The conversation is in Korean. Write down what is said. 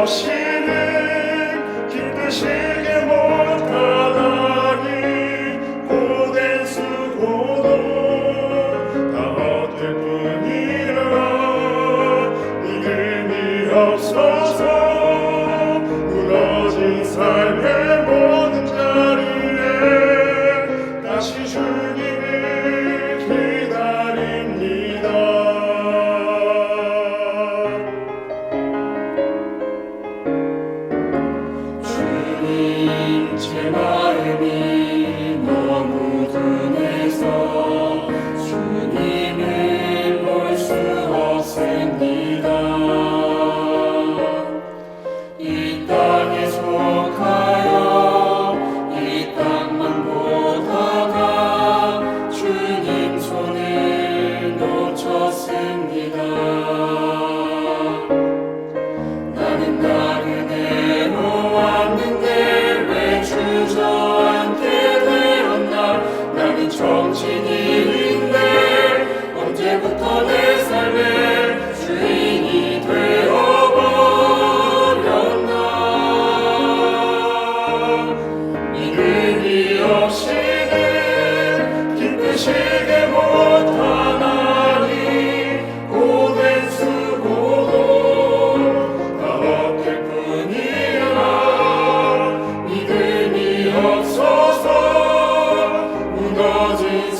없이는 기쁘시게 못하다니 고된 수고도 다 헛될 뿐이라 믿음이 없어서 주님 제발